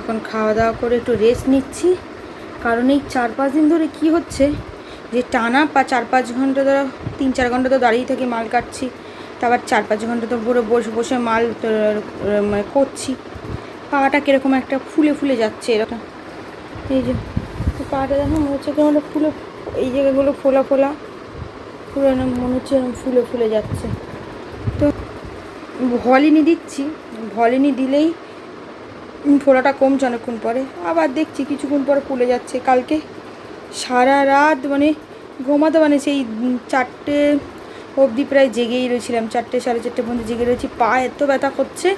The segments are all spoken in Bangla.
এখন খাওয়া দাওয়া করে একটু রেস্ট নিচ্ছি। কারণ এই চার পাঁচ দিন ধরে কি হচ্ছে? যে টানা বা চার পাঁচ ঘণ্টা ধরো, তিন চার ঘণ্টা তো দাঁড়িয়ে থেকে, মাল কাটছি। তারপর চার পাঁচ ঘণ্টা তো পুরো বসে বসে মাল মানে করছি। পাটা কীরকম একটা ফুলে ফুলে যাচ্ছে এরকম। এই যে পাটা দেখো, মনে হচ্ছে কেমন ফুলে, এই জায়গাগুলো ফোলা ফোলা। পুরো এরকম মনে হচ্ছে এরকম ফুলে ফুলে যাচ্ছে। তো ভলিনি দিচ্ছি। ভলিনি দিলেই ফোলাটা কমছে অনেকক্ষণ পরে। আবার দেখছি কিছুক্ষণ পরে ফুলে যাচ্ছে কালকে। সারা রাত মানে ঘুমাতে মানে সেই চারটে অবধি প্রায় জেগেই রয়েছিলাম। চারটে, সাড়ে চারটে পর্যন্ত জেগে রয়েছি। পা এত ব্যথা করছে,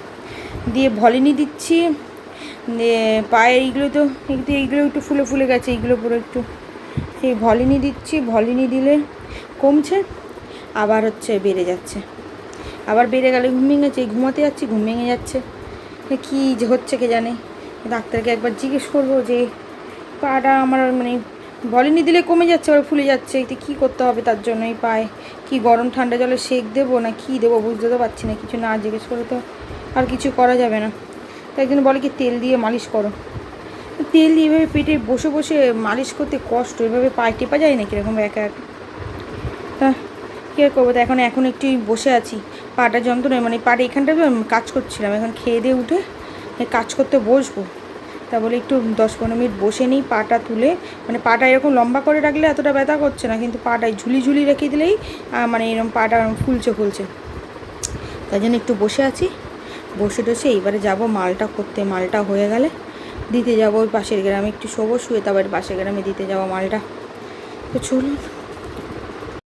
দিয়ে ভলিনি দিচ্ছি। পায়ে এইগুলো তো একটু এইগুলো একটু ফুলে ফুলে গেছে, এইগুলো পুরো একটু। সেই ভলিনি দিচ্ছি, ভলিনি দিলে কমছে, আবার হচ্ছে বেড়ে যাচ্ছে। আবার বেড়ে গেলে ঘুম ভেঙে যাচ্ছে ঘুমাতে যাচ্ছি, ঘুম ভেঙে যাচ্ছে। কী যে হচ্ছে কে জানে? ডাক্তারকে একবার জিজ্ঞেস করব যে, পাটা আমার মানে বলেনি দিলে কমে যাচ্ছে, আবার ফুলে যাচ্ছে, এতে কী করতে হবে তার জন্য এই পায়ে? কি গরম ঠান্ডা জলে সেক দেবো না কী দেবো বুঝতে তো পারছি না, কিছু না জিজ্ঞেস করে তো আর কিছু করা যাবে না। তাই জন্য বলে কি, তেল দিয়ে মালিশ করো। তেল দিয়ে এভাবে পেটে বসে বসে মালিশ করতে কষ্ট, এভাবে পায়ে টেপা যায় না কীরকম একা একা? তা কী আর করব? তো এখন এখন একটু বসে আছি। পাটা যন্ত্রণায় মানে পাটা এখানটা কাজ করছিলাম। এখন খেয়ে দিয়ে উঠে কাজ করতে বসবো। তা বলে একটু দশ পনেরো মিনিট বসে নিই, পাটা তুলে। মানে পাটা এরকম লম্বা করে রাখলে এতটা ব্যথা করছে না, কিন্তু পাটায় ঝুলি ঝুলি রেখে দিলেই মানে এরকম পাটা ফুলছে ফুলছে তাই জন্য একটু বসে আছি। বসে টসে এইবারে যাব মালটা করতে, মালটা হয়ে গেলে দিতে যাব ওই পাশের গ্রামে। একটু শোবো, শুয়ে তারপরে পাশের গ্রামে দিতে যাব মালটা। তো চলুন।